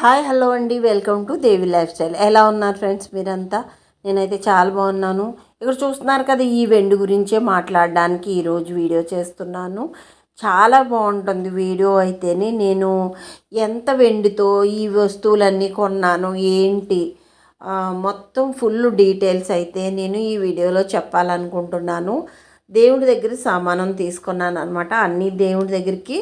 Hi hello అండి. Welcome to Devi lifestyle. ఎలా ఉన్నారు ఫ్రెండ్స్ మీరంతా? నేనైతే చాలా బాగున్నాను. ఇక్కడ చూస్తున్నారు కదా ఈ గురించే మాట్లాడడానికి ఈరోజు వీడియో చేస్తున్నాను. చాలా బాగుంటుంది వీడియో అయితేనే. నేను ఎంత వెండితో ఈ వస్తువులన్నీ కొన్నాను ఏంటి మొత్తం ఫుల్ డీటెయిల్స్ అయితే నేను ఈ వీడియోలో చెప్పాలనుకుంటున్నాను. దేవుడి దగ్గర సామానం తీసుకున్నాను అనమాట అన్ని దేవుడి దగ్గరికి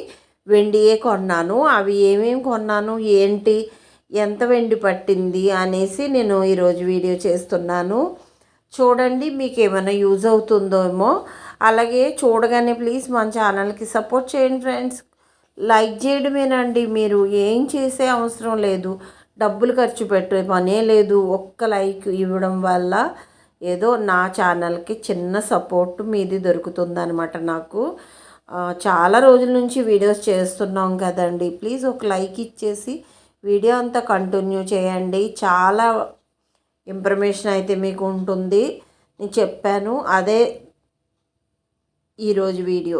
వెండియే కొన్నాను. అవి ఏమేమి కొన్నాను? ఏంటి? ఎంత వెండి పట్టింది? అనేసి నేను ఈరోజు వీడియో చేస్తున్నాను. చూడండి మీకు ఏమైనా యూజ్ అవుతుందేమో. అలాగే చూడగానే ప్లీజ్ మన ఛానల్కి సపోర్ట్ చేయండి ఫ్రెండ్స్. లైక్ చేయడమేనండి. మీరు ఏం చేసే అవసరం లేదు. డబ్బులు ఖర్చు పెట్టే పనే లేదు. ఒక్క లైక్ ఇవ్వడం వల్ల ఏదో నా ఛానల్కి చిన్న సపోర్ట్ మీది దొరుకుతుందనమాట నాకు. చాలా రోజుల నుంచి వీడియోస్ చేస్తున్నాం కదండి. ప్లీజ్ ఒక లైక్ ఇచ్చేసి వీడియో అంతా కంటిన్యూ చేయండి. చాలా ఇన్ఫర్మేషన్ అయితే మీకు ఉంటుంది. నేను చెప్పాను అదే ఈరోజు వీడియో.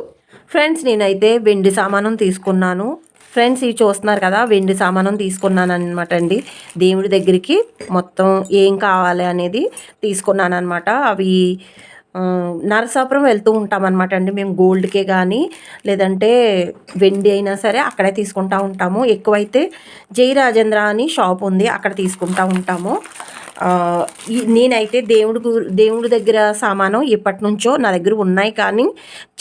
ఫ్రెండ్స్ నేనైతే వెండి సామానం తీసుకున్నాను. ఫ్రెండ్స్ ఇవి చూస్తున్నారు కదా వెండి సామానం తీసుకున్నాను అనమాట అండి. దేవుడి దగ్గరికి మొత్తం ఏం కావాలి అనేది తీసుకున్నాను అనమాట అవి నరసాపురం వెళ్తూ ఉంటాం అనమాట అండి. మేము గోల్డ్కే కానీ లేదంటే వెండి అయినా సరే అక్కడే తీసుకుంటా ఉంటాము. ఎక్కువైతే జై రాజేంద్ర అని షాప్ ఉంది అక్కడ తీసుకుంటా ఉంటాము. నేనైతే దేవుడు గు- దేవుడి దగ్గర సామానం ఎప్పటి నుంచో నా దగ్గర ఉన్నాయి కానీ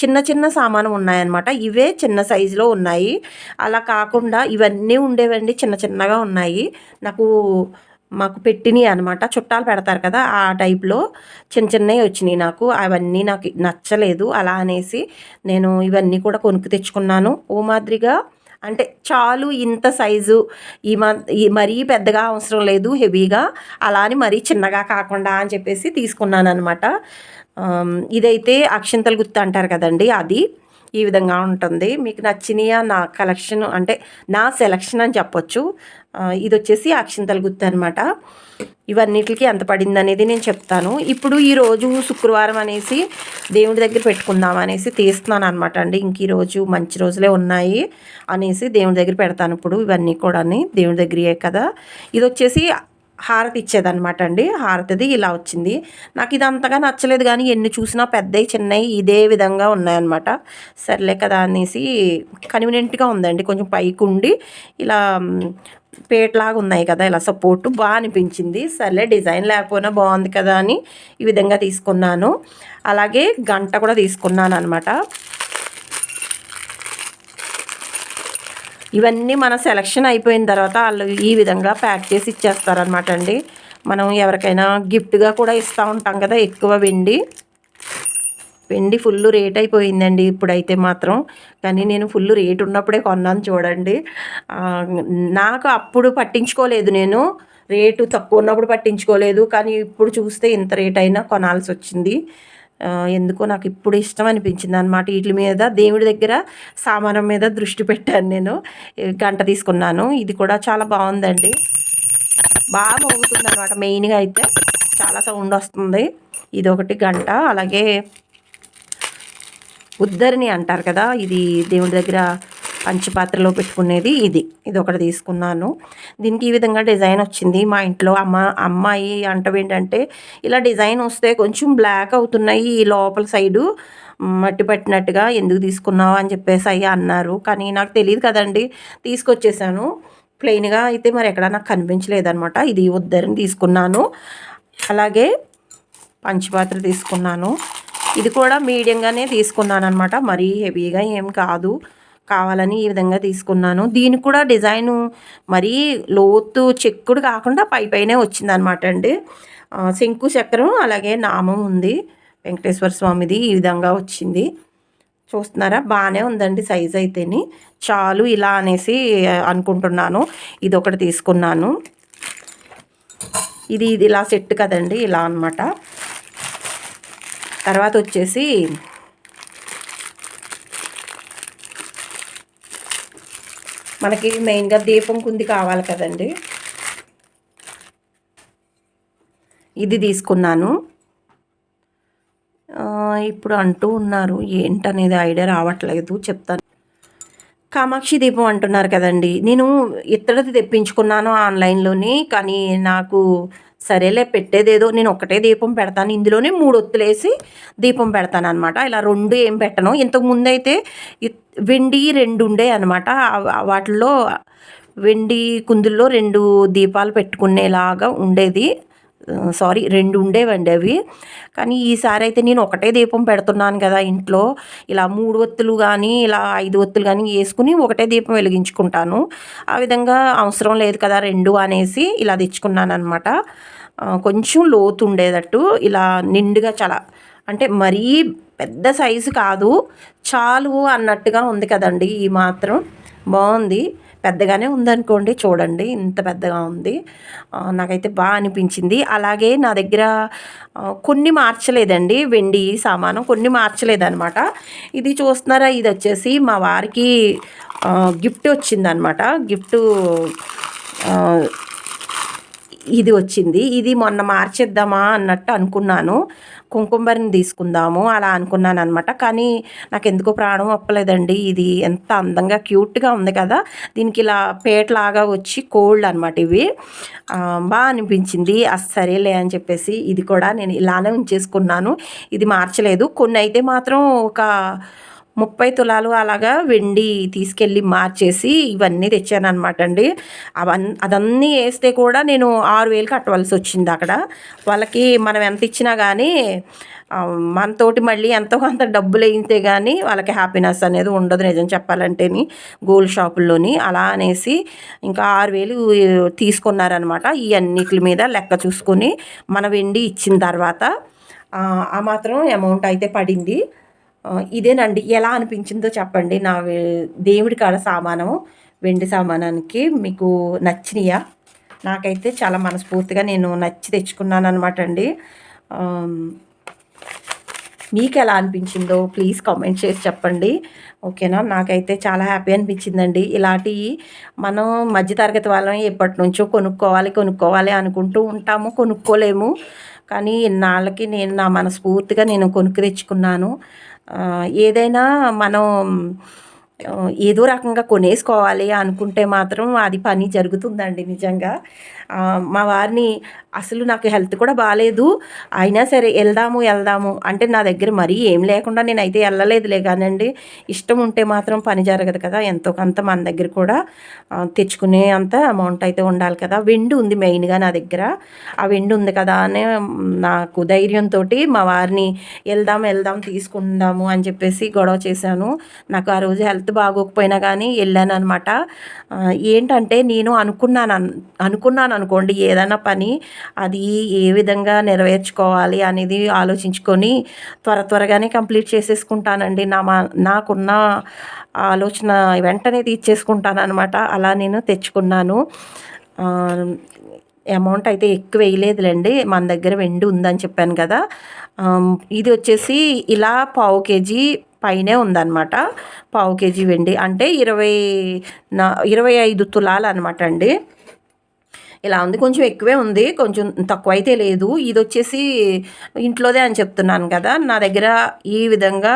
చిన్న చిన్న సామానం ఉన్నాయన్నమాట. ఇవే చిన్న సైజులో ఉన్నాయి. అలా కాకుండా ఇవన్నీ ఉండేవండి చిన్న చిన్నగా ఉన్నాయి. నాకు మాకు పెట్టినాయి అనమాట చుట్టాలు పెడతారు కదా ఆ టైప్లో చిన్న చిన్నవి వచ్చినాయి నాకు. అవన్నీ నాకు నచ్చలేదు. అలా అనేసి నేను ఇవన్నీ కూడా కొనుక్కు తెచ్చుకున్నాను. ఓ మాదిరిగా అంటే చాలు ఇంత సైజు ఈ మా మరీ పెద్దగా అవసరం లేదు హెవీగా. అలా అని మరీ చిన్నగా కాకుండా అని చెప్పేసి తీసుకున్నాను అనమాట ఇదైతే అక్షింతలు గుర్తు అంటారు కదండి అది. ఈ విధంగా ఉంటుంది. మీకు నచ్చినయా నా కలెక్షన్ అంటే నా సెలక్షన్ అని చెప్పొచ్చు. ఇది వచ్చేసి అక్షింతల గుర్తు అనమాట ఇవన్నిటికి ఎంత పడింది అనేది నేను చెప్తాను. ఇప్పుడు ఈ రోజు శుక్రవారం అనేసి దేవుడి దగ్గర పెట్టుకుందాం అనేసి తీస్తున్నాను అనమాట అండి. ఇంక ఈరోజు మంచి రోజులే ఉన్నాయి అనేసి దేవుడి దగ్గర పెడతాను ఇప్పుడు ఇవన్నీ కూడా దేవుడి దగ్గరే కదా. ఇది వచ్చేసి హారతి ఇచ్చేదన్నమాట అండి. హారతిది ఇలా వచ్చింది. నాకు ఇది అంతగా నచ్చలేదు కానీ ఎన్ని చూసినా పెద్దవి చిన్నవి ఇదే విధంగా ఉన్నాయన్నమాట. సర్లే కదా అనేసి కన్వీనియంట్గా ఉందండి. కొంచెం పైకి ఉండి ఇలా పేటలాగా ఉన్నాయి కదా ఇలా సపోర్ట్ బాగా అనిపించింది సర్లే డిజైన్ లేకపోయినా బాగుంది కదా అని ఈ విధంగా తీసుకున్నాను. అలాగే గంట కూడా తీసుకున్నాను అనమాట ఇవన్నీ మన సెలక్షన్ అయిపోయిన తర్వాత వాళ్ళు ఈ విధంగా ప్యాక్ చేసి ఇచ్చేస్తారనమాట అండి. మనం ఎవరికైనా గిఫ్ట్గా కూడా ఇస్తూ ఉంటాం కదా ఎక్కువ వెండి. వెండి ఫుల్ రేట్ అయిపోయిందండి ఇప్పుడైతే మాత్రం. కానీ నేను ఫుల్ రేట్ ఉన్నప్పుడే కొన్నాను చూడండి. నాకు అప్పుడు పట్టించుకోలేదు నేను. రేటు తక్కువ ఉన్నప్పుడు పట్టించుకోలేదు. కానీ ఇప్పుడు చూస్తే ఇంత రేట్ అయినా కొనాల్సి వచ్చింది. ఎందుకో నాకు ఇప్పుడు ఇష్టం అనిపించింది అనమాట వీటి మీద దేవుడి దగ్గర సామానం మీద దృష్టి పెట్టాను నేను. గంట తీసుకున్నాను. ఇది కూడా చాలా బాగుందండి. బాగా మోగుతుంది అనమాట మెయిన్గా అయితే. చాలా సౌండ్ వస్తుంది. ఇది ఒకటి గంట. అలాగే ఉద్దరిని అంటారు కదా ఇది దేవుడి దగ్గర పంచపాత్రలో పెట్టుకునేది ఇది. ఇది ఒకటి తీసుకున్నాను. దీనికి ఈ విధంగా డిజైన్ వచ్చింది. మా ఇంట్లో అమ్మ అమ్మాయి అంటవి ఏంటంటే ఇలా డిజైన్ వస్తే కొంచెం బ్లాక్ అవుతున్నాయి ఈ లోపల సైడు. మట్టి పట్టినట్టుగా ఎందుకు తీసుకున్నావు అని చెప్పేసి అయ్యా అన్నారు. కానీ నాకు తెలియదు కదండి తీసుకొచ్చేసాను. ప్లెయిన్గా అయితే మరి ఎక్కడ నాకు కనిపించలేదనమాట ఇది ఉద్దరిని తీసుకున్నాను. అలాగే పంచపాత్ర తీసుకున్నాను. ఇది కూడా మీడియంగానే తీసుకున్నాను అనమాట మరీ హెవీగా ఏం కాదు. కావాలని ఈ విధంగా తీసుకున్నాను. దీనికి కూడా డిజైన్ మరీ లోతు చెక్కుడు కాకుండా పై పైనే వచ్చిందనమాట అండి. శంకు చక్రం అలాగే నామం ఉంది. వెంకటేశ్వర స్వామిది ఈ విధంగా వచ్చింది. చూస్తున్నారా? బాగానే ఉందండి సైజ్ అయితేని. చాలు ఇలా అనేసి అనుకుంటున్నాను. ఇది ఒకటి తీసుకున్నాను. ఇది ఇది ఇలా సెట్ కదండి ఇలా అన్నమాట. తర్వాత వచ్చేసి మనకి మెయిన్గా దీపం కుంది కావాలి కదండి. ఇది తీసుకున్నాను. ఇప్పుడు అంటూ ఉన్నారు ఏంటనేది ఐడియా రావట్లేదు చెప్తాను. కామాక్షి దీపం అంటున్నారు కదండి. నేను ఇత్తడిది తెప్పించుకున్నాను ఆన్లైన్లోని కానీ నాకు సరేలే పెట్టేదేదో నేను ఒకటే దీపం పెడతాను. ఇందులోనే మూడు ఒత్తులేసి దీపం పెడతాను అనమాట ఇలా రెండు ఏం పెట్టను. ఇంతకు ముందైతే వెండి రెండు ఉండే అనమాట వాటిల్లో వెండి కుందుల్లో రెండు దీపాలు పెట్టుకునేలాగా ఉండేది. సారీ రెండు ఉండేవండి అవి. కానీ ఈసారి అయితే నేను ఒకటే దీపం పెడుతున్నాను కదా ఇంట్లో. ఇలా మూడు ఒత్తులు కానీ ఇలా ఐదు ఒత్తులు కానీ వేసుకుని ఒకటే దీపం వెలిగించుకుంటాను. ఆ విధంగా అవసరం లేదు కదా రెండు అనేసి ఇలా తెచ్చుకున్నాను అనమాట కొంచెం లోతు ఉండేటట్టు ఇలా నిండుగా చాలా అంటే మరీ పెద్ద సైజు కాదు చాలు అన్నట్టుగా ఉంది కదండి ఈ మాత్రం. బాగుంది. పెద్దగానే ఉందనుకోండి చూడండి ఇంత పెద్దగా ఉంది. నాకైతే బాగా అనిపించింది. అలాగే నా దగ్గర కొన్ని మార్చలేదండి వెండి సామాను కొన్ని మార్చలేదన్నమాట. ఇది చూస్తున్నారా? ఇది వచ్చేసి మా వారికి గిఫ్ట్ వచ్చిందనమాట గిఫ్ట్ ఇది వచ్చింది. ఇది మొన్న మార్చేద్దామా అన్నట్టు అనుకున్నాను. కుంకుమరిని తీసుకుందాము అలా అనుకున్నాను అనమాట కానీ నాకు ఎందుకో ప్రాణం ఒప్పలేదండి. ఇది ఎంత అందంగా క్యూట్గా ఉంది కదా. దీనికి ఇలా పేటలాగా వచ్చి కోల్డ్ అనమాట ఇవి. బాగా అనిపించింది. సరేలే అని చెప్పేసి ఇది కూడా నేను ఇలానే ఉంచేసుకున్నాను. ఇది మార్చలేదు. కొన్ని అయితే మాత్రం ఒక ముప్పై తులాలు అలాగా వెండి తీసుకెళ్ళి మార్చేసి ఇవన్నీ తెచ్చాను అనమాట అండి అవన్నీ అదన్నీ వేస్తే కూడా నేను ఆరు వేలు కట్టవలసి వచ్చింది అక్కడ. వాళ్ళకి మనం ఎంత ఇచ్చినా కానీ మనతోటి మళ్ళీ ఎంతో కొంత డబ్బులు వేయితే కానీ వాళ్ళకి హ్యాపీనెస్ అనేది ఉండదు నిజం చెప్పాలంటేని గోల్డ్ షాపుల్లోని. అలా అనేసి ఇంకా ఆరు వేలు తీసుకున్నారనమాట ఈ అన్నిటి మీద లెక్క చూసుకొని. మన వెండి ఇచ్చిన తర్వాత ఆ, మాత్రం అమౌంట్ అయితే పడింది. ఇదేనండి. ఎలా అనిపించిందో చెప్పండి. నా దేవుడి కాడ సామానము వెండి సామానానికి మీకు నచ్చినాయా? నాకైతే చాలా మనస్ఫూర్తిగా నేను నచ్చి తెచ్చుకున్నాను అనమాట అండి మీకు ఎలా అనిపించిందో ప్లీజ్ కామెంట్ చేసి చెప్పండి. ఓకేనా? నాకైతే చాలా హ్యాపీ అనిపించిందండి. ఇలాంటి మనం మధ్యతరగతి వాళ్ళని ఎప్పటి నుంచో కొనుక్కోవాలి కొనుక్కోవాలి అనుకుంటూ ఉంటాము కొనుక్కోలేము. కానీ ఇన్నాళ్ళకి నేను నా మనస్ఫూర్తిగా నేను కొనుక్కు తెచ్చుకున్నాను. ఏదైనా మనం ఏదో రకంగా కొనేసుకోవాలి అనుకుంటే మాత్రం అది పని జరుగుతుందండి నిజంగా. మా వారిని అసలు నాకు హెల్త్ కూడా బాగాలేదు అయినా సరే వెళ్దాము వెళ్దాము. అంటే నా దగ్గర మరీ ఏం లేకుండా నేనైతే వెళ్ళలేదులే కానండి. ఇష్టం ఉంటే మాత్రం పని జరగదు కదా ఎంతో కొంత మన దగ్గర కూడా తెచ్చుకునే అంత అమౌంట్ అయితే ఉండాలి కదా. వెండి ఉంది మెయిన్గా నా దగ్గర. ఆ వెండి ఉంది కదా అని నాకు ధైర్యంతో మా వారిని వెళ్దాం వెళ్దాం తీసుకుందాము అని చెప్పేసి గొడవ చేశాను. నాకు ఆ రోజు హెల్త్ బాగోకపోయినా కానీ వెళ్ళాను అనమాట ఏంటంటే నేను అనుకున్నాను అన్- చేశాను అనుకోండి ఏదైనా పని అది ఏ విధంగా నెరవేర్చుకోవాలి అనేది ఆలోచించుకొని త్వర త్వరగానే కంప్లీట్ చేసేసుకుంటానండి. నా మా నాకున్న ఆలోచన వెంటనే తీర్చేసుకుంటాను అనమాట అలా నేను తెచ్చుకున్నాను. అమౌంట్ అయితే ఎక్కువ వేయలేదులేండి. మన దగ్గర వెండి ఉందని చెప్పాను కదా. ఇది వచ్చేసి ఇలా పావు కేజీ పైనే ఉందన్నమాట. పావు కేజీ వెండి. అంటే ఇరవై నా ఇరవై ఐదు తులాలు అనమాట అండి. ఇలా ఉంది. కొంచెం ఎక్కువే ఉంది. కొంచెం తక్కువ అయితే లేదు. ఇది వచ్చేసి ఇంట్లోదే అని చెప్తున్నాను కదా. నా దగ్గర ఈ విధంగా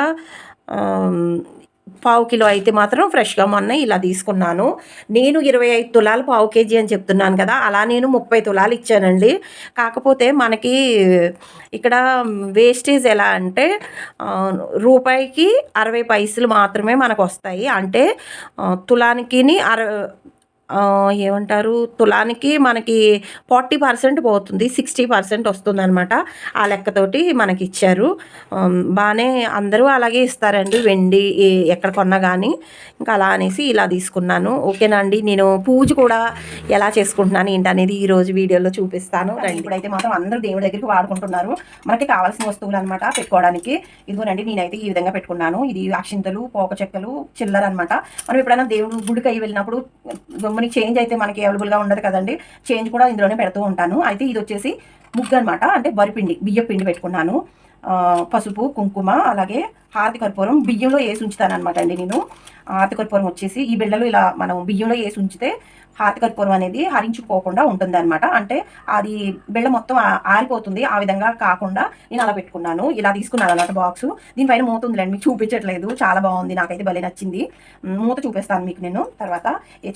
పావు కిలో అయితే మాత్రం ఫ్రెష్గా మొన్న ఇలా తీసుకున్నాను. నేను ఇరవై ఐదు తులాలు పావు కేజీ అని చెప్తున్నాను కదా. అలా నేను ముప్పై తులాలు ఇచ్చానండి. కాకపోతే మనకి ఇక్కడ వేస్టేజ్ ఎలా అంటే రూపాయికి అరవై పైసలు మాత్రమే మనకు వస్తాయి అంటే తులానికిని తులానికి అర ఏమంటారు తులానికి మనకి ఫార్టీ పర్సెంట్ పోతుంది సిక్స్టీ పర్సెంట్ వస్తుంది అనమాట ఆ లెక్కతోటి మనకి ఇచ్చారు బాగానే అందరూ అలాగే ఇస్తారండి వెండి ఎక్కడ కొన్నా కానీ ఇంకా అలా అనేసి ఇలా తీసుకున్నాను. ఓకేనా అండి? నేను పూజ కూడా ఎలా చేసుకుంటున్నాను ఏంటి అనేది ఈ రోజు వీడియోలో చూపిస్తాను. రండి. ఇప్పుడైతే మాత్రం అందరూ దేవుడి దగ్గరికి వాడుకుంటున్నారు. మనకి కావాల్సిన వస్తువులు అనమాట పెట్టుకోవడానికి. ఇదిగోనండి నేనైతే ఈ విధంగా పెట్టుకున్నాను. ఇది అక్షింతలు పోక చెక్కలు చిల్లర అనమాట మనం ఎప్పుడైనా దేవుడు గుడికి వెళ్ళినప్పుడు మనకి చేంజ్ అయితే మనకి అవైలబుల్గా ఉండదు కదండి. చేంజ్ కూడా ఇందులోనే పెడుతూ ఉంటాను. అయితే ఇది వచ్చేసి ముగ్గు అనమాట అంటే వరిపిండి బియ్య పిండి పెట్టుకున్నాను. పసుపు కుంకుమ అలాగే హారతి కర్పూరం బియ్యంలో వేసి ఉంచుతాను అనమాట అండి నేను. హారతి కర్పూరం వచ్చేసి ఈ బిళ్ళలు ఇలా మనం బియ్యంలో వేసి ఉంచితే హారతి కర్పూరం అనేది హరించుకోకుండా ఉంటుంది అనమాట అంటే అది బిళ్ళ మొత్తం ఆరిపోతుంది. ఆ విధంగా కాకుండా నేను అలా పెట్టుకున్నాను. ఇలా తీసుకున్నాను అనమాట బాక్స్. దీనిపైన మూత ఉందిలేండి మీకు చూపించట్లేదు. చాలా బాగుంది నాకైతే భలే నచ్చింది. మూత చూపిస్తాను మీకు నేను తర్వాత.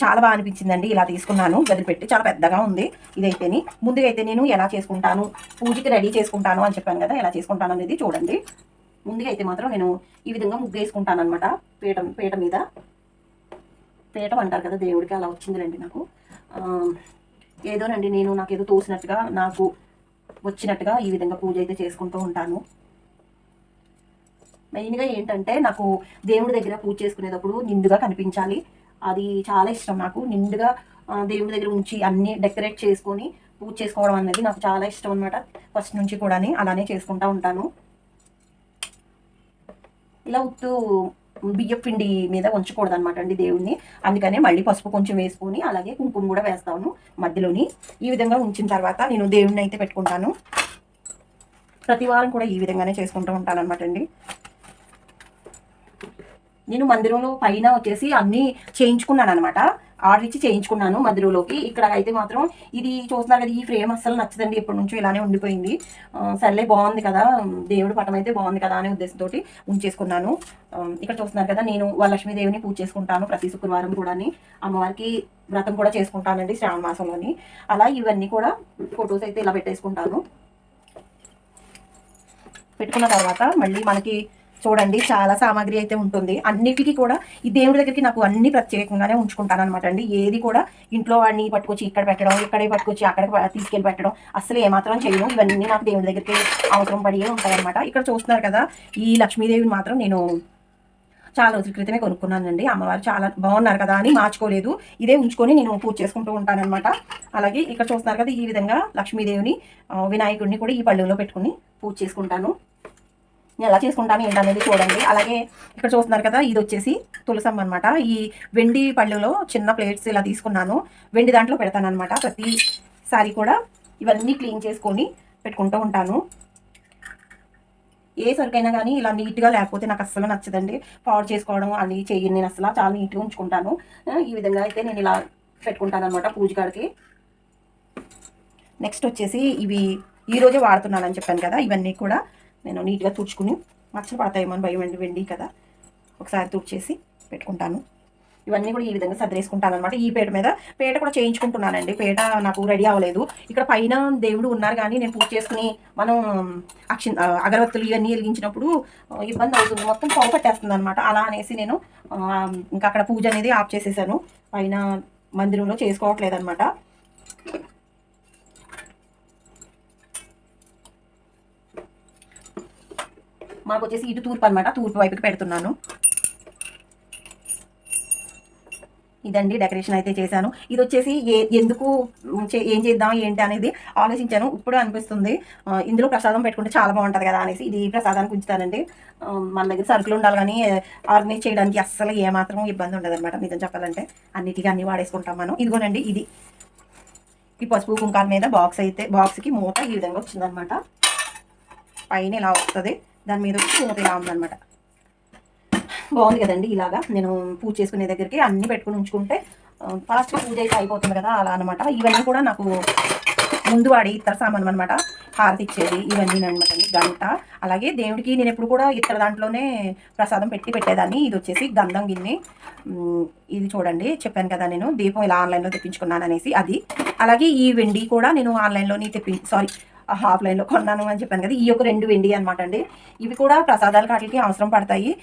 చాలా బాగా అనిపించిందండి ఇలా తీసుకున్నాను. గది పెట్టి చాలా పెద్దగా ఉంది ఇదైతేని. ముందుగా అయితే నేను ఎలా చేసుకుంటాను పూజకి రెడీ చేసుకుంటాను అని చెప్పాను కదా ఎలా చేసుకుంటాను అనేది చూడండి. ముందుగా అయితే మాత్రం నేను ఈ విధంగా ముగ్గు వేసుకుంటాను అనమాట పీట పీట మీద. పీఠం అంటారు కదా దేవుడికి అలా వచ్చిందిలేండి నాకు. ఏదోనండి నేను నాకు ఏదో తోసినట్టుగా నాకు వచ్చినట్టుగా ఈ విధంగా పూజ అయితే చేసుకుంటూ ఉంటాను. మెయిన్గా ఏంటంటే నాకు దేవుడి దగ్గర పూజ చేసుకునేటప్పుడు నిండుగా కనిపించాలి. అది చాలా ఇష్టం నాకు. నిండుగా దేవుడి దగ్గర ఉంచి అన్నీ డెకరేట్ చేసుకొని పూజ చేసుకోవడం అనేది నాకు చాలా ఇష్టం అనమాట ఫస్ట్ నుంచి కూడా అలానే చేసుకుంటూ ఉంటాను. ఇలా ఉత్తు బియ్య పిండి మీద ఉంచకూడదు అనమాట అండి దేవుడిని అందుకనే మళ్ళీ పసుపు కొంచెం వేసుకొని అలాగే కుంకుమ కూడా వేస్తాను మధ్యలోని. ఈ విధంగా ఉంచిన తర్వాత నేను దేవుడిని అయితే పెట్టుకుంటాను. ప్రతి వారం కూడా ఈ విధంగానే చేసుకుంటూ ఉంటాను అనమాట అండి. నేను మందిరంలో పైన వచ్చేసి అన్నీ చేయించుకున్నాను అనమాట ఆర్డర్ ఇచ్చి చేయించుకున్నాను మధురలోకి ఇక్కడ అయితే మాత్రం ఇది చూస్తున్నారు కదా ఈ ఫ్రేమ్ అస్సలు నచ్చదండి. ఎప్పటి నుంచో ఇలానే ఉండిపోయింది. సర్లే బాగుంది కదా. దేవుడి పటం అయితే బాగుంది కదా అనే ఉద్దేశంతో ఉంచేసుకున్నాను. ఇక్కడ చూస్తున్నారు కదా నేను లక్ష్మీదేవిని పూజ చేసుకుంటాను ప్రతి శుక్రవారం కూడా అమ్మవారికి వ్రతం కూడా చేసుకుంటానండి శ్రావణ మాసంలోని. అలా ఇవన్నీ కూడా ఫొటోస్ అయితే ఇలా పెట్టేసుకుంటాను. పెట్టుకున్న తర్వాత మళ్ళీ మనకి చూడండి చాలా సామాగ్రి అయితే ఉంటుంది. అన్నిటికీ కూడా ఈ దేవుడి దగ్గరికి నాకు అన్ని ప్రత్యేకంగానే ఉంచుకుంటాను అనమాట అండి. ఏది కూడా ఇంట్లో వాడిని పట్టుకొచ్చి ఇక్కడ పెట్టడం ఇక్కడే పట్టుకొచ్చి అక్కడ తీసుకెళ్ళి పెట్టడం అసలు ఏమాత్రం చేయను. ఇవన్నీ నాకు దేవుడి దగ్గరికి అవసరం పడి ఉంటాయన్నమాట. ఇక్కడ చూస్తున్నారు కదా ఈ లక్ష్మీదేవిని మాత్రం నేను చాలా రోజుల క్రితమే కొనుక్కున్నానండి. అమ్మవారు చాలా బాగున్నారు కదా అని మార్చుకోలేదు. ఇదే ఉంచుకొని నేను పూజ చేసుకుంటూ ఉంటానన్నమాట. అలాగే ఇక్కడ చూస్తున్నారు కదా ఈ విధంగా లక్ష్మీదేవిని వినాయకుడిని కూడా ఈ పళ్ళులో పెట్టుకుని పూజ చేసుకుంటాను. నేను ఎలా చేసుకుంటాను ఏంటనేది చూడండి. అలాగే ఇక్కడ చూస్తున్నారు కదా ఇది వచ్చేసి తులసం అనమాట ఈ వెండి పళ్ళులో చిన్న ప్లేట్స్ ఇలా తీసుకున్నాను. వెండి దాంట్లో పెడతాను అనమాట ప్రతిసారి కూడా ఇవన్నీ క్లీన్ చేసుకొని పెట్టుకుంటూ ఉంటాను. ఏ సరుకైనా కానీ ఇలా నీట్గా లేకపోతే నాకు అస్సలు నచ్చదండి. పాడు చేసుకోవడం అది చెయ్యను నేను అసలు చాలా నీట్గా ఉంచుకుంటాను. ఈ విధంగా అయితే నేను ఇలా పెట్టుకుంటాను అనమాట పూజగాడికి నెక్స్ట్ వచ్చేసి ఇవి ఈరోజే వాడుతున్నానని చెప్పాను కదా ఇవన్నీ కూడా నేను నీట్గా తుడుచుకుని మచ్చలు పడతాయేమో అని భయం అండి వెండి కదా. ఒకసారి తుడిచేసి పెట్టుకుంటాను. ఇవన్నీ కూడా ఈ విధంగా సర్దేసుకుంటాను అనమాట ఈ పేట మీద పేట కూడా చేయించుకుంటున్నానండి. పేట నాకు రెడీ అవ్వలేదు. ఇక్కడ పైన దేవుడు ఉన్నారు కానీ నేను పూజ చేసుకుని మనం అక్షి అగరవత్తులు ఇవన్నీ వెలిగించినప్పుడు ఇబ్బంది అవుతుంది. మొత్తం పొగ పట్టేస్తుంది అనమాట అలా అనేసి నేను ఇంకా అక్కడ పూజ అనేది ఆఫ్ చేసేసాను. పైన మందిరంలో చేసుకోవట్లేదు అనమాట మాకు వచ్చేసి ఇటు తూర్పు అనమాట తూర్పు వైపుకి పెడుతున్నాను. ఇదండి డెకరేషన్ అయితే చేశాను. ఇది వచ్చేసి ఏ ఎందుకు చే- ఏం చేద్దాం ఏంటి అనేది ఆలోచించాను. ఇప్పుడు అనిపిస్తుంది ఇందులో ప్రసాదం పెట్టుకుంటే చాలా బాగుంటుంది కదా అనేసి ఇది ప్రసాదానికి ఉంచుతానండి. మన దగ్గర సరుకులు ఉండాలి కానీ ఆర్గనైజ్ చేయడానికి అస్సలు ఏమాత్రం ఇబ్బంది ఉండదు అనమాట నిజం చెప్పాలంటే. అన్నిటికీ అన్ని వాడేసుకుంటాం మనం. ఇదిగోనండి ఇది. ఈ పసుపు కుంకాల మీద బాక్స్ అయితే బాక్స్కి మూత ఈ విధంగా వచ్చిందనమాట పైన ఇలా వస్తుంది. దాని మీద వచ్చి మూత ఇలా ఉందన్నమాట. బాగుంది కదండి ఇలాగా. నేను పూజ చేసుకునే దగ్గరికి అన్ని పెట్టుకుని ఉంచుకుంటే ఫాస్ట్గా పూజ అయితే అయిపోతుంది కదా అలా అనమాట ఇవన్నీ కూడా నాకు ముందు వాడి ఇతర సామాన్ అనమాట హారతి ఇచ్చేది ఇవన్నీ అనమాట అండి. గంట. అలాగే దేవుడికి నేను ఎప్పుడు కూడా ఇతర దాంట్లోనే ప్రసాదం పెట్టి పెట్టేదాన్ని. ఇది వచ్చేసి గంధం గిన్నె. ఇది చూడండి. చెప్పాను కదా నేను. దీపం ఇలా ఆన్లైన్లో తెప్పించుకున్నాను అనేసి అది. అలాగే ఈ వెండి కూడా నేను ఆన్లైన్లోని తెప్పి సారీ హాఫ్ లైన్లో కొన్నాను అని చెప్పాను కదా ఈ యొక్క రెండు వెండి అనమాట అండి. ఇవి కూడా ప్రసాదాలు కాటికి అవసరం పడతాయి.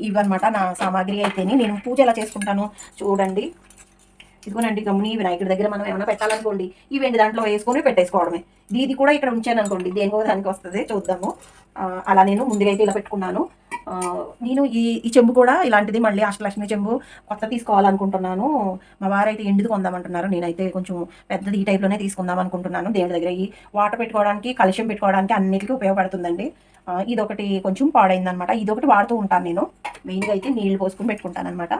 ఇవన్నమాట నా సామాగ్రి అయితేనే. నేను పూజ ఎలా చేసుకుంటాను చూడండి. ఇదిగోనండి గమ్ముని వినాయకుడి దగ్గర మనం ఏమైనా పెట్టాలనుకోండి ఈ వెండి దాంట్లో వేసుకొని పెట్టేసుకోవడమే. ఇది కూడా ఇక్కడ ఉంచాను అనుకోండి దేనికో దానికి వస్తుంది చూద్దాము. అలా నేను ముందుగా అయితే ఇలా పెట్టుకున్నాను. నేను ఈ ఈ చెంబు కూడా ఇలాంటిది మళ్ళీ అష్టలక్ష్మి చెంబు కొత్త తీసుకోవాలనుకుంటున్నాను. మా వారైతే ఎండుది కొందామంటున్నారు నేనైతే కొంచెం పెద్దది ఈ టైప్లోనే తీసుకుందాం అనుకుంటున్నాను దేవుడి దగ్గర ఈ వాటర్ పెట్టుకోవడానికి కలుషం పెట్టుకోవడానికి అన్నిటికీ ఉపయోగపడుతుందండి. ఇదొకటి కొంచెం పాడైందనమాట. ఇదొకటి వాడుతూ ఉంటాను నేను. మెయిన్గా అయితే నీళ్ళు పోసుకొని పెట్టుకుంటాను అనమాట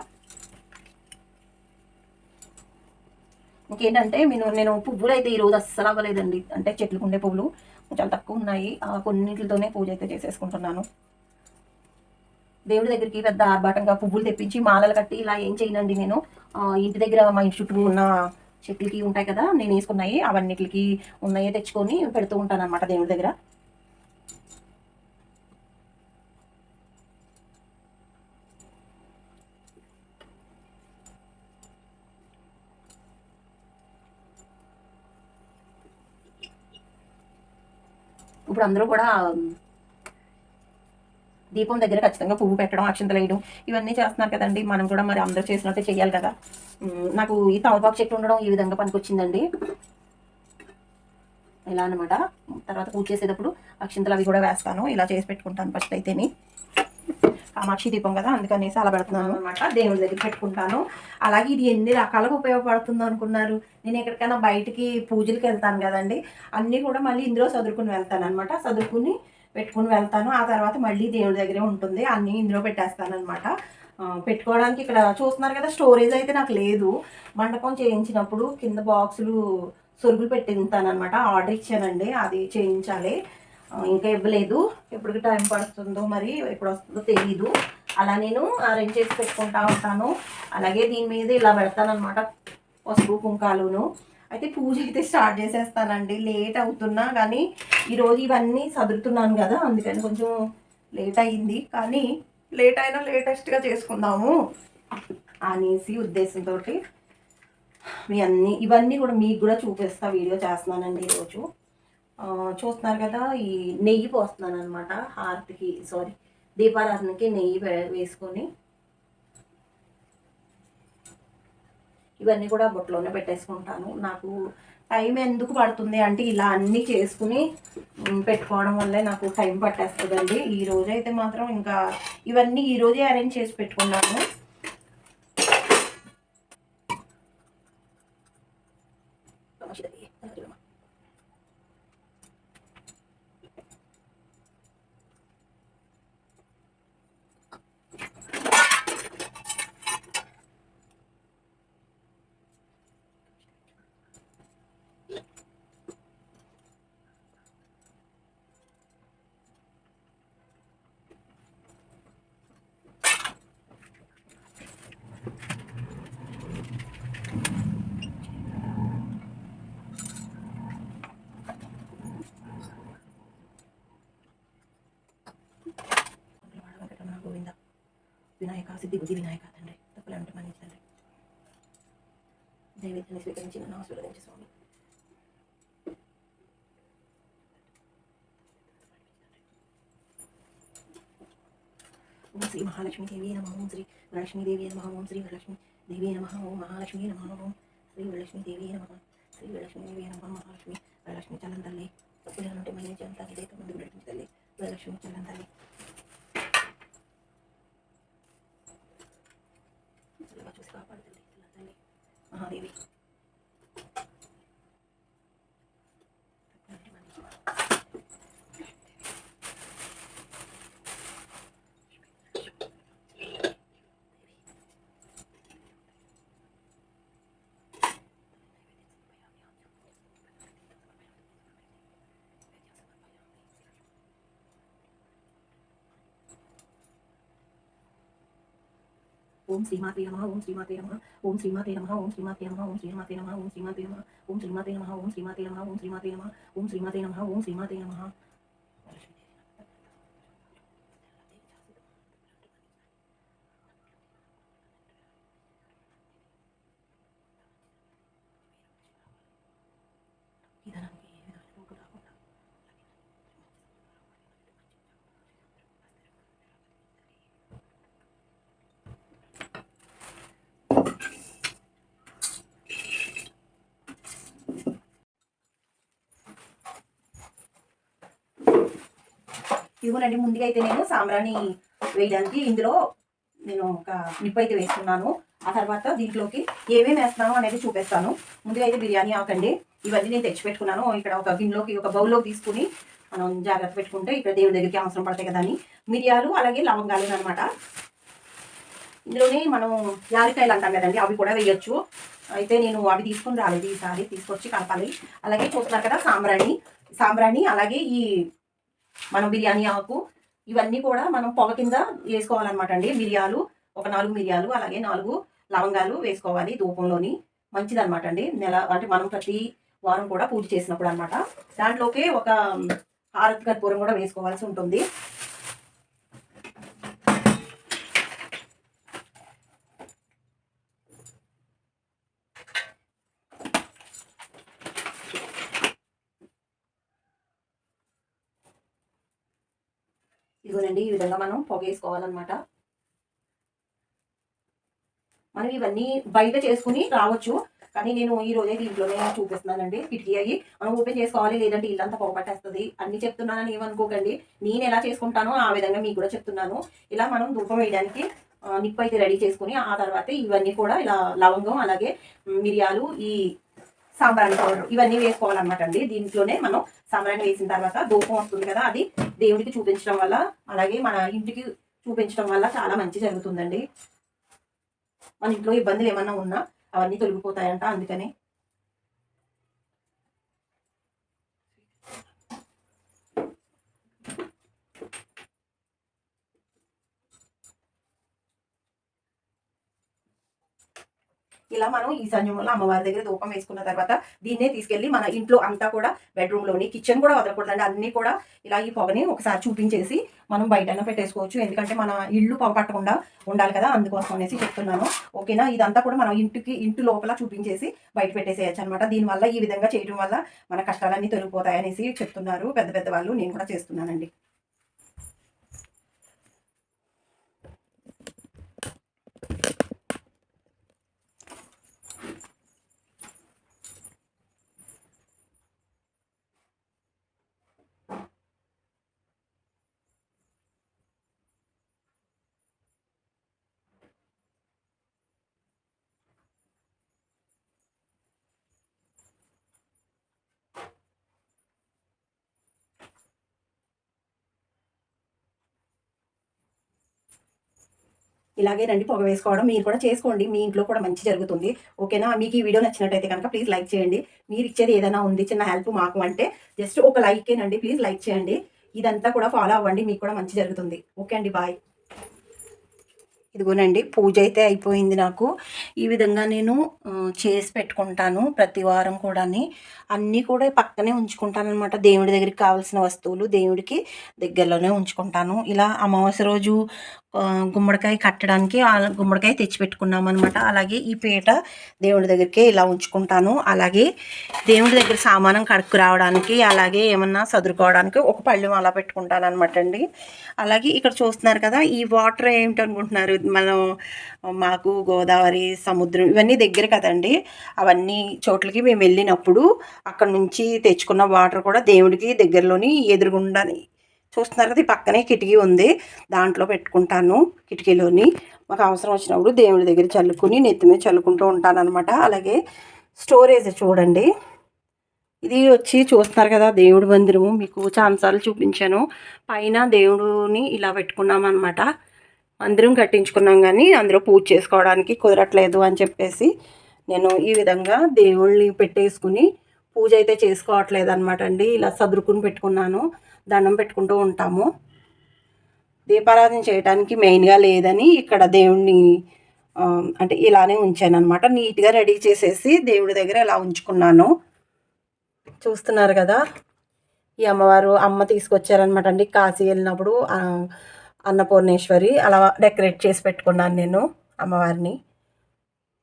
ఇంకేంటంటే నేను నేను పువ్వులు అయితే ఈరోజు అస్సలు అవ్వలేదండి. అంటే చెట్లకు ఉండే పువ్వులు చాలా తక్కువ ఉన్నాయి. కొన్నింటితోనే పూజ అయితే చేసేసుకుంటున్నాను. దేవుడి దగ్గరికి పెద్ద ఆర్భాటంగా పువ్వులు తెప్పించి మాలలు కట్టి ఇలా ఏం చేయనండి నేను. ఇంటి దగ్గర మా ఇంటి చుట్టూ ఉన్న చెట్లకి ఉంటాయి కదా నేను వేసుకున్నాయి. అవన్నిటికి ఉన్నాయే తెచ్చుకొని పెడుతూ ఉంటాను అనమాట దేవుడి దగ్గర. ఇప్పుడు అందరూ కూడా దీపం దగ్గర ఖచ్చితంగా పువ్వు పెట్టడం అక్షంతలు వేయడం ఇవన్నీ చేస్తున్నారు కదండి. మనం కూడా మరి అందరూ చేసినట్టే చేయాలి కదా. నాకు ఈ తమలపాకు చెట్టు ఉండడం ఈ విధంగా పనికొచ్చిందండి. ఇలా అనమాట తర్వాత పూజ చేసేటప్పుడు అక్షింతలు అవి కూడా వేస్తాను. ఇలా చేసి పెట్టుకుంటాను ఫస్ట్ అయితేని. కామాక్షి దీపం కదా అందుకనేసి అలా పెడుతున్నాను. అనమాట దేవుడి దగ్గర పెట్టుకుంటాను. అలాగే ఇది ఎన్ని రకాలుగా ఉపయోగపడుతుందో అనుకున్నారు? నేను ఎక్కడికైనా బయటికి పూజలకి వెళ్తాను కదండి. అన్నీ కూడా మళ్ళీ ఇందులో చదువుకుని వెళ్తాను అనమాట చదువుకుని పెట్టుకుని వెళ్తాను. ఆ తర్వాత మళ్ళీ దేవుడి దగ్గరే ఉంటుంది. అన్నీ ఇందులో పెట్టేస్తాను అనమాట పెట్టుకోవడానికి ఇక్కడ చూస్తున్నారు కదా స్టోరేజ్ అయితే నాకు లేదు. మండపం చేయించినప్పుడు కింద బాక్సులు సొరుగులు పెట్టింతాను అనమాట ఆర్డర్ ఇచ్చానండి. అది చేయించాలి. ఇంకా ఇవ్వలేదు. ఎప్పటికి టైం పడుతుందో మరి ఎప్పుడు వస్తుందో తెలియదు అలా నేను అరేంజ్ చేసి పెట్టుకుంటా ఉంటాను. అలాగే దీని మీద ఇలా పెడతానమాట పసుపు కుంకాలును. అయితే పూజ అయితే స్టార్ట్ చేసేస్తానండి. లేట్ అవుతున్నా కానీ ఈరోజు ఇవన్నీ సదురుతున్నాను కదా అందుకని కొంచెం లేట్ అయింది. కానీ లేట్ అయినా లేటెస్ట్గా చేసుకుందాము అనేసి ఉద్దేశంతో మీ అన్ని ఇవన్నీ కూడా మీకు కూడా చూపిస్తా వీడియో చేస్తున్నానండి ఈరోజు చూస్తున్నారు కదా ఈ నెయ్యి పోస్తున్నాను అనమాట హారతికి సారీ దీపారాధనకి నెయ్యి వేసుకొని. ఇవన్నీ కూడా బొట్లోనే పెట్టేసుకుంటాను. నాకు టైం ఎందుకు పడుతుంది అంటే ఇలా అన్నీ చేసుకుని పెట్టుకోవడం వల్లే నాకు టైం పట్టేస్తుందండి. ఈ రోజైతే అయితే మాత్రం ఇంకా ఇవన్నీ ఈరోజే అరేంజ్ చేసి పెట్టుకున్నాను. వినాయక సిద్ధి బుద్ధి వినాయక తండ్రి తప్పులంటే మన్నించండి నైవేద్యాన్ని స్వీకరించి నన్ను ఆశీర్వదించి స్వామి. ఓం శ్రీ మహాలక్ష్మి దేవి నమ ఓం శ్రీ వరలక్ష్మి దేవి నమ ఓం శ్రీ వరలక్ష్మి దేవి నమ ఓం మహాలక్ష్మి నమ ఓం శ్రీ వరలక్ష్మి దేవి నమ శ్రీ వరలక్ష్మి దేవి నమ మహాలక్ష్మి వరలక్ష్మి చల్లం తల్లి. తప్పులు ఉంటే మళ్ళీ చెంతా ఇదే ముందు నడిపించి తల్లి వరలక్ష్మి చల్లం తల్లి. ఓం శ్రీమాతే నమ ఓం శ్రీమాతే నమ ఓం శ్రీమాతే నమ ఓం శ్రీమాతే నమ ఓం శ్రీమాతే నమ ఓం శ్రీమాతే నమ ఓం శ్రీమాతే నమ ఓం శ్రీమాతే నమ ఓం శ్రీమాతే నమ ఓం శ్రీమాతే నమ ఓం శ్రీమాతే నమ ఇదనానికి ఏ విధమైన లోటు రాకుండా ఇదిగోనండి ముందుగా అయితే నేను సాంబ్రాన్ని వేయడానికి ఇందులో నేను ఒక నిప్పు అయితే వేస్తున్నాను ఆ తర్వాత దీంట్లోకి ఏమేమి వేస్తున్నాను అనేది చూపిస్తాను. ముందుగా అయితే బిర్యానీ ఆకండి. ఇవన్నీ నేను తెచ్చిపెట్టుకున్నాను. ఇక్కడ ఒక గిన్నెలోకి ఒక బౌల్లోకి తీసుకుని మనం జాగ్రత్త పెట్టుకుంటే ఇక్కడ దేవుడి దగ్గరికి అవసరం పడతాయి కదా అని మిరియాలు అలాగే లవంగాలు అనమాట ఇందులోనే మనం యాలకాయలు అంటాం కదండి. అవి కూడా వేయొచ్చు. అయితే నేను అవి తీసుకుని రాలేదు. ఈసారి తీసుకొచ్చి కలపాలి. అలాగే చూస్తున్నారు కదా సాంబ్రాణి. సాంబ్రాణి అలాగే ఈ మనం బిర్యానీ ఆకు ఇవన్నీ కూడా మనం పొగ కింద వేసుకోవాలన్నమాట అండి. మిరియాలు ఒక నాలుగు మిరియాలు అలాగే నాలుగు లవంగాలు వేసుకోవాలి ధూపంలోని. మంచిదనమాట అండి. నెల అంటే మనం ప్రతి వారం కూడా పూజ చేసినప్పుడు అనమాట దాంట్లోకి ఒక హారతి కర్పూరం కూడా వేసుకోవాల్సి ఉంటుంది. ఇదిగోనండి ఈ విధంగా మనం పొగ వేసుకోవాలన్నమాట మనం ఇవన్నీ బయట చేసుకుని రావచ్చు కానీ నేను ఈ రోజే దీంట్లోనే చూపిస్తున్నానండి కిటికీ అయ్యి. మనం ఓపెన్ చేసుకోవాలి లేదంటే ఇల్లంతా పొగపట్టేస్తుంది. అన్ని చెప్తున్నానని ఏమనుకోకండి. నేను ఎలా చేసుకుంటానో ఆ విధంగా మీకు కూడా చెప్తున్నాను. ఇలా మనం ధూపం వేయడానికి నిప్పు అయితే రెడీ చేసుకుని ఆ తర్వాత ఇవన్నీ కూడా ఇలా లవంగం అలాగే మిరియాలు ఈ సాంబ్రాణి పౌడర్. ఇవన్నీ వేసుకోవాలన్నమాట అండి దీంట్లోనే మనం సాంబ్రాణి వేసిన తర్వాత దూపం వస్తుంది కదా అది దేవుడికి చూపించడం వల్ల అలాగే మన ఇంటికి చూపించడం వల్ల చాలా మంచి జరుగుతుందండి. మన ఇంట్లో ఇబ్బందులు ఏమన్నా ఉన్నా అవన్నీ తొలగిపోతాయంట అందుకని. ఇలా మనం ఈ సంయమంలో అమ్మవారి దగ్గర ధూపం వేసుకున్న తర్వాత దీన్నే తీసుకెళ్ళి మన ఇంట్లో అంతా కూడా బెడ్రూమ్లోని కిచెన్ కూడా వదలకూడదండి. అన్ని కూడా ఇలా ఈ పొగని ఒకసారి చూపించేసి మనం బయటనే పెట్టేసుకోవచ్చు. ఎందుకంటే మన ఇల్లు పొగ పట్టకుండా ఉండాలి కదా అందుకోసం అనేసి చెప్తున్నాను. ఓకేనా? ఇదంతా కూడా మనం ఇంటికి ఇంటి లోపల చూపించేసి బయట పెట్టేసేయచ్చు అనమాట దీనివల్ల ఈ విధంగా చేయడం వల్ల మన కష్టాలన్నీ తొలగిపోతాయనేసి చెప్తున్నారు పెద్ద పెద్ద వాళ్ళు. నేను కూడా చేస్తున్నానండి. ఇలాగే రండి పొగ వేసుకోవడం మీరు కూడా చేసుకోండి మీ ఇంట్లో కూడా మంచి జరుగుతుంది. ఓకేనా? మీకు ఈ వీడియో నచ్చినట్టయితే కనుక ప్లీజ్ లైక్ చేయండి. మీరు ఇచ్చేది ఏదైనా ఉంది చిన్న హెల్ప్ మాకు అంటే జస్ట్ ఒక లైకేనండి ప్లీజ్ లైక్ చేయండి. ఇదంతా కూడా ఫాలో అవ్వండి మీకు కూడా మంచి జరుగుతుంది. ఓకే అండి బాయ్. ఇదిగోనండి పూజ అయితే అయిపోయింది నాకు. ఈ విధంగా నేను చేసి పెట్టుకుంటాను ప్రతి వారం కూడాని. అన్నీ కూడా పక్కనే ఉంచుకుంటాను అనమాట దేవుడి దగ్గరికి కావాల్సిన వస్తువులు దేవుడికి దగ్గరలోనే ఉంచుకుంటాను. ఇలా అమావాస్య రోజు గుమ్మడికాయ కట్టడానికి గుమ్మడికాయ తెచ్చి పెట్టుకున్నాం అనమాట అలాగే ఈ పీట దేవుడి దగ్గరికి ఇలా ఉంచుకుంటాను. అలాగే దేవుడి దగ్గర సామానం కడుక్కు రావడానికి అలాగే ఏమన్నా సదురుకోవడానికి ఒక పళ్ళెం అలా పెట్టుకుంటాను అనమాట అండి. అలాగే ఇక్కడ చూస్తున్నారు కదా ఈ వాటర్ ఏమిటనుకుంటున్నారు? మనం మాకు గోదావరి సముద్రం ఇవన్నీ దగ్గర కదండి. అవన్నీ చోట్లకి మేము వెళ్ళినప్పుడు అక్కడ నుంచి తెచ్చుకున్న వాటర్ కూడా దేవుడికి దగ్గరలోని ఎదురుగుండాని చూస్తున్నారు? కదా ఈ పక్కనే కిటికీ ఉంది. దాంట్లో పెట్టుకుంటాను కిటికీలోని. మాకు అవసరం వచ్చినప్పుడు దేవుడి దగ్గర చల్లుకుని నెత్తి మీద చల్లుకుంటూ ఉంటాను అనమాట అలాగే స్టోరేజ్ చూడండి. ఇది వచ్చి చూస్తున్నారు కదా దేవుడి మందిరము. మీకు చాలాసార్లు చూపించాను. పైన దేవుడిని ఇలా పెట్టుకున్నాం అందరం మందిరం కట్టించుకున్నాం కానీ అందులో పూజ చేసుకోవడానికి కుదరట్లేదు అని చెప్పేసి నేను ఈ విధంగా దేవుళ్ళని పెట్టేసుకుని పూజ అయితే చేసుకోవట్లేదు అనమాట అండి. ఇలా సదురుకుని పెట్టుకున్నాను దండం పెట్టుకుంటూ ఉంటాము. దీపారాధన చేయడానికి మెయిన్గా లేదని ఇక్కడ దేవుణ్ణి అంటే ఇలానే ఉంచాను అనమాట నీట్గా రెడీ చేసేసి దేవుడి దగ్గర ఇలా ఉంచుకున్నాను. చూస్తున్నారు కదా ఈ అమ్మవారు అమ్మ తీసుకొచ్చారనమాట అండి. కాశీ వెళ్ళినప్పుడు అన్నపూర్ణేశ్వరి అలా డెకరేట్ చేసి పెట్టుకున్నాను నేను అమ్మవారిని.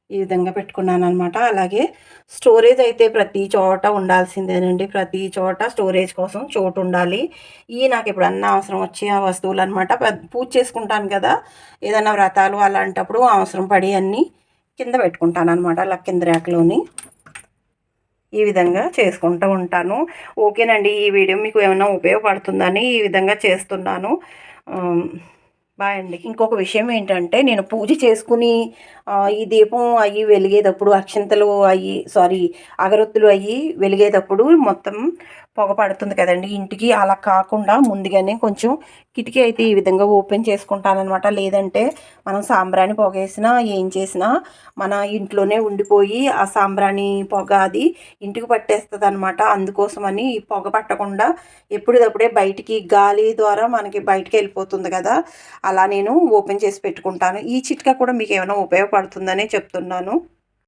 ఈ విధంగా పెట్టుకున్నాను అనమాట అలాగే స్టోరేజ్ అయితే ప్రతి చోట ఉండాల్సిందేనండి. ప్రతి చోట స్టోరేజ్ కోసం చోటు ఉండాలి. ఈ నాకు ఎప్పుడన్నా అవసరం వచ్చే ఆ వస్తువులు అనమాట పూజ చేసుకుంటాను కదా. ఏదైనా వ్రతాలు అలాంటప్పుడు అవసరం పడి అన్నీ కింద పెట్టుకుంటాను అనమాట అలా కింద ర్యాక్లోని ఈ విధంగా చేసుకుంటూ ఉంటాను. ఓకేనండి. ఈ వీడియో మీకు ఏమైనా ఉపయోగపడుతుందని ఈ విధంగా చేస్తున్నాను. బాయ్ అండి. ఇంకొక విషయం ఏంటంటే నేను పూజ చేసుకుని ఈ దీపం అయ్యి వెలిగేటప్పుడు అక్షంతలు అయ్యి సారీ అగరొత్తులు అయ్యి వెలిగేటప్పుడు మొత్తం పొగ పడుతుంది కదండి. ఇంటికి అలా కాకుండా ముందుగానే కొంచెం కిటికీ అయితే ఈ విధంగా ఓపెన్ చేసుకుంటానమాట లేదంటే మనం సాంబ్రాణి పొగ వేసినా ఏం చేసినా మన ఇంట్లోనే ఉండిపోయి ఆ సాంబ్రాణి పొగ అది ఇంటికి పట్టేస్తుంది అనమాట అందుకోసమని ఈ పొగ పట్టకుండా ఎప్పుడప్పుడే బయటికి గాలి ద్వారా మనకి బయటికి వెళ్ళిపోతుంది కదా. అలా నేను ఓపెన్ చేసి పెట్టుకుంటాను. ఈ చిట్కా కూడా మీకు ఏమైనా ఉపయోగపడుతుందనే చెప్తున్నాను.